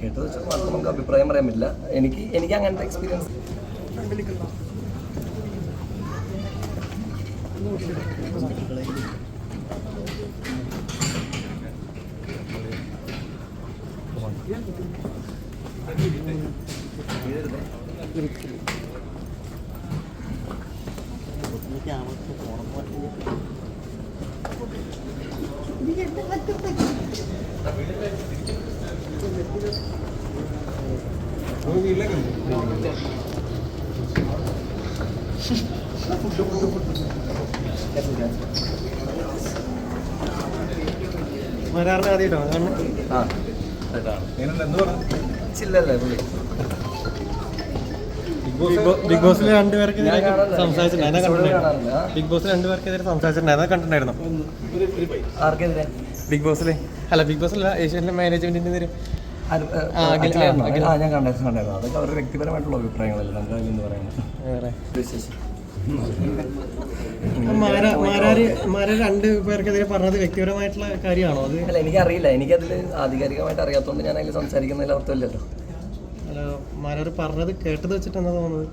കേട്ടത്. വെച്ചാൽ മാത്രം നമുക്ക് അഭിപ്രായം പറയാൻ പറ്റില്ല. എനിക്ക് എനിക്ക് അങ്ങനത്തെ എക്സ്പീരിയൻസ് ബിഗ് ബോസിൽ രണ്ടുപേർക്കെതിരെ സംസാരിച്ചിട്ടുണ്ടായിരുന്നു. ബിഗ് ബോസിൽ രണ്ടുപേർക്കെതിരെ സംസാരിച്ചിട്ടുണ്ടായിരുന്നു കണ്ടിട്ടുണ്ടായിരുന്നു. ആർക്കെതിരെ? ബിഗ് ബോസിലെ അല്ല ബിഗ് ബോസ് അല്ല ഏഷ്യനിലെ മാനേജ്മെന്റിന്റെ. ആ ഞാൻ കണ്ടായിരുന്നു കണ്ടായിരുന്നു അതൊക്കെ അവരുടെ വ്യക്തിപരമായിട്ടുള്ള അഭിപ്രായങ്ങളല്ലേ നമുക്ക് അതിലെന്ന് പറയുന്നത് രണ്ട് പേർക്കെതിരെ പറഞ്ഞത് വ്യക്തിപരമായിട്ടുള്ള കാര്യമാണോ അത്? അല്ല എനിക്കറിയില്ല. എനിക്കതിൽ ആധികാരികമായിട്ട് അറിയാത്തതുകൊണ്ട് ഞാൻ അതിൽ സംസാരിക്കുന്നതിൽ അർത്ഥമില്ലല്ലോ. അല്ല മാരാർ പറഞ്ഞത് കേട്ടത് വെച്ചിട്ട് എന്താ തോന്നുന്നത്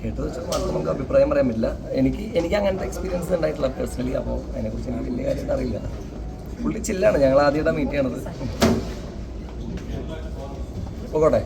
കേട്ടത് വെച്ചാൽ മാത്രം നമുക്ക് അഭിപ്രായം പറയാൻ പറ്റില്ല. എനിക്ക് എനിക്ക് അങ്ങനത്തെ എക്സ്പീരിയൻസ് ഉണ്ടായിട്ടില്ല പേഴ്സണലി അപ്പോൾ അതിനെക്കുറിച്ച് എനിക്ക് വലിയ കാര്യമായിട്ട് അറിയില്ല. പുള്ളി ചില്ലാണ്. ഞങ്ങൾ ആദ്യമായിട്ടാണ് മീറ്റ് ചെയ്യണത്. പോകട്ടെ.